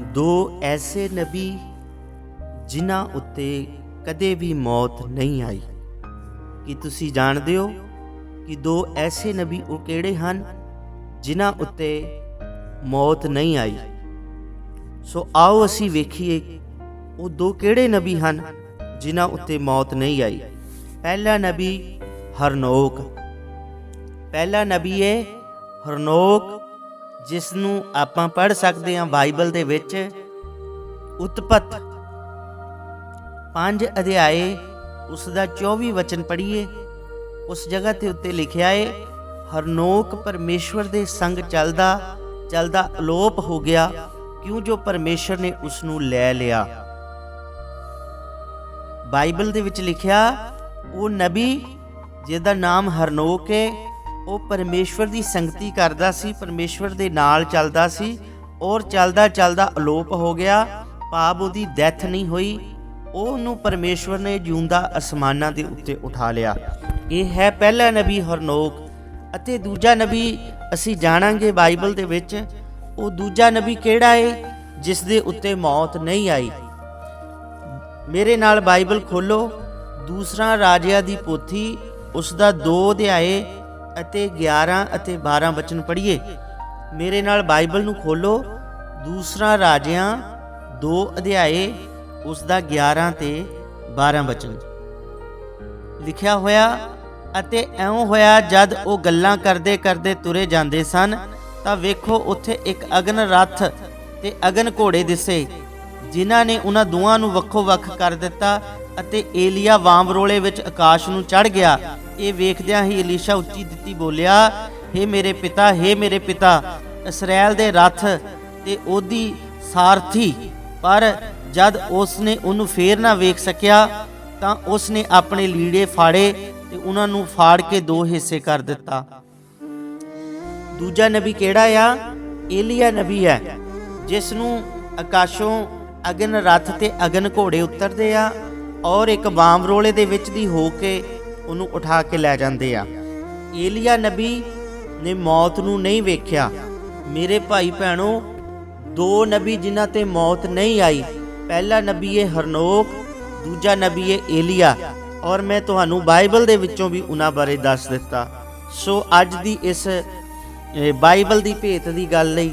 ਦੋ ਐਸੇ ਨਬੀ ਜਿਨ੍ਹਾਂ ਉੱਤੇ ਕਦੇ ਵੀ ਮੌਤ ਨਹੀਂ ਆਈ। ਕਿ ਤੁਸੀਂ ਜਾਣਦੇ ਹੋ ਕਿ ਦੋ ਐਸੇ ਨਬੀ ਉਹ ਕਿਹੜੇ ਹਨ ਜਿਨ੍ਹਾਂ ਉੱਤੇ ਮੌਤ ਨਹੀਂ ਆਈ? ਸੋ ਆਓ ਅਸੀਂ ਵੇਖੀਏ ਉਹ ਦੋ ਕਿਹੜੇ ਨਬੀ ਹਨ ਜਿਨ੍ਹਾਂ ਉੱਤੇ ਮੌਤ ਨਹੀਂ ਆਈ। ਪਹਿਲਾ ਨਬੀ ਹਰਨੋਕ। ਪਹਿਲਾ ਨਬੀ ਹੈ ਹਰਨੋਕ ਜਿਸ ਨੂੰ ਆਪਾਂ ਪੜ੍ਹ ਸਕਦੇ ਹਾਂ ਬਾਈਬਲ ਦੇ ਵਿੱਚ, ਉਤਪਤ। ਪੰਜ ਅਧਿਆਏ ਉਸ ਦਾ 24 ਵਚਨ ਪੜ੍ਹੀਏ। ਉਸ ਜਗ੍ਹਾ ਤੇ ਉੱਤੇ ਲਿਖਿਆ ਏ, ਹਰਨੋਕ ਪਰਮੇਸ਼ਵਰ ਦੇ ਸੰਗ ਚੱਲਦਾ ਚੱਲਦਾ ਅਲੋਪ ਹੋ ਗਿਆ, ਕਿਉਂ ਜੋ ਪਰਮੇਸ਼ਰ ਨੇ ਉਸ ਨੂੰ ਲੈ ਲਿਆ। ਬਾਈਬਲ ਦੇ ਵਿੱਚ ਲਿਖਿਆ, ਉਹ ਨਬੀ, ਜਿਹਦਾ ਨਾਮ ਹਰਨੋਕ ਹੈ ਉਹ ਪਰਮੇਸ਼ਵਰ ਦੀ ਸੰਗਤੀ ਕਰਦਾ ਸੀ, ਪਰਮੇਸ਼ਵਰ ਦੇ ਨਾਲ ਚੱਲਦਾ ਸੀ ਔਰ ਚੱਲਦਾ ਚੱਲਦਾ ਅਲੋਪ ਹੋ ਗਿਆ, ਪਾਪ ਉਹਦੀ ਡੈਥ ਨਹੀਂ ਹੋਈ। ਉਹਨੂੰ ਪਰਮੇਸ਼ਵਰ ਨੇ ਜਿਉਂਦਾ ਅਸਮਾਨਾਂ ਦੇ ਉੱਤੇ ਉਠਾ ਲਿਆ। ਇਹ ਹੈ ਪਹਿਲਾ ਨਬੀ ਹਰਨੋਕ ਅਤੇ ਦੂਜਾ ਨਬੀ ਅਸੀਂ ਜਾਣਾਂਗੇ ਬਾਈਬਲ ਦੇ ਵਿੱਚ। ਉਹ ਦੂਜਾ ਨਬੀ ਕਿਹੜਾ ਹੈ ਜਿਸ ਦੇ ਉੱਤੇ ਮੌਤ ਨਹੀਂ ਆਈ। ਮੇਰੇ ਨਾਲ ਬਾਈਬਲ ਖੋਲੋ। ਦੂਸਰਾ ਰਾਜਿਆਂ ਦੀ ਪੋਥੀ, ਉਸ ਦਾ 2 ਅਧਿਆਏ ਅਤੇ 11 ਅਤੇ 12 ਵਚਨ ਪੜ੍ਹੀਏ। ਮੇਰੇ ਨਾਲ ਬਾਈਬਲ ਨੂੰ ਖੋਲੋ ਦੂਸਰਾ ਰਾਜਿਆਂ 2 ਅਧਿਆਏ, ਉਸ ਦਾ 11 ਤੇ 12 ਵਚਨ। ਲਿਖਿਆ ਹੋਇਆ, ਅਤੇ ਐਉਂ ਹੋਇਆ, ਜਦ ਉਹ ਗੱਲਾਂ ਕਰਦੇ ਕਰਦੇ ਤੁਰੇ ਜਾਂਦੇ ਸਨ, ਤਾਂ ਵੇਖੋ ਉੱਥੇ ਇੱਕ ਅਗਨ ਰੱਥ ਤੇ ਅਗਨ ਘੋੜੇ ਦਿਸੇ, ਜਿਨ੍ਹਾਂ ਨੇ ਉਹਨਾਂ ਦੋਵਾਂ ਨੂੰ ਵੱਖੋ ਵੱਖ ਕਰ ਦਿੱਤਾ ਅਤੇ ਏਲੀਆ ਵਾਂਵਰੋਲੇ ਵਿੱਚ ਆਕਾਸ਼ ਨੂੰ ਚੜ ਗਿਆ। ਇਹ ਵੇਖਦਿਆਂ ਹੀ ਅਲੀਸ਼ਾ ਉੱਚੀ ਦਿੱਤੀ ਬੋਲਿਆ हे ਮੇਰੇ ਪਿਤਾ हे ਮੇਰੇ ਪਿਤਾ, ਇਸਰਾਇਲ ਦੇ ਰੱਥ ਤੇ ਉਹਦੀ ਸਾਰਥੀ, ਪਰ ਜਦ ਉਸ ਨੇ ਉਹਨੂੰ ਫੇਰ ਨਾ ਵੇਖ ਸਕਿਆ, ਤਾਂ ਉਸ ਨੇ ਆਪਣੇ ਲੀੜੇ ਫਾੜੇ ਤੇ ਉਹਨਾਂ ਨੂੰ ਫਾੜ ਕੇ ਦੋ ਹਿੱਸੇ ਕਰ ਦਿੱਤਾ। ਦੂਜਾ ਨਬੀ ਕਿਹੜਾ ਆ? ਏਲੀਆ ਨਬੀ ਹੈ ਜਿਸ ਨੂੰ ਆਕਾਸ਼ੋਂ ਅਗਨ ਰੱਥ ਤੇ ਅਗਨ ਘੋੜੇ ਉਤਰਦੇ ਆ ਔਰ ਇੱਕ ਬਾਮ ਰੋਲੇ ਦੇ ਵਿੱਚ ਦੀ ਹੋ ਕੇ ਉਹਨੂੰ ਉਠਾ ਕੇ ਲੈ ਜਾਂਦੇ ਆ। ਏਲੀਆ ਨਬੀ ਨੇ ਮੌਤ ਨੂੰ ਨਹੀਂ ਵੇਖਿਆ। ਮੇਰੇ ਭਾਈ ਭੈਣੋ, ਦੋ ਨਬੀ ਜਿਨ੍ਹਾਂ ਤੇ ਮੌਤ ਨਹੀਂ ਆਈ। ਪਹਿਲਾ ਨਬੀ ਹੈ ਹਰਨੋਕ, ਦੂਜਾ ਨਬੀ ਹੈ ਏਲੀਆ। ਔਰ ਮੈਂ ਤੁਹਾਨੂੰ ਬਾਈਬਲ ਦੇ ਵਿੱਚੋਂ ਵੀ ਉਹਨਾਂ ਬਾਰੇ ਦੱਸ ਦਿੱਤਾ। ਸੋ ਅੱਜ ਦੀ ਇਸ ਬਾਈਬਲ ਦੀ ਭੇਤ ਦੀ ਗੱਲ ਲਈ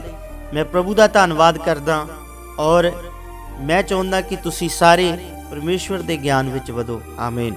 ਮੈਂ ਪ੍ਰਭੂ ਦਾ ਧੰਨਵਾਦ ਕਰਦਾ। ਔਰ ਮੈਂ ਚਾਹੁੰਦਾ ਕਿ ਤੁਸੀਂ ਸਾਰੇ ਪਰਮੇਸ਼ਵਰ ਦੇ ਗਿਆਨ ਵਿੱਚ ਵਧੋ। ਆਮੀਨ।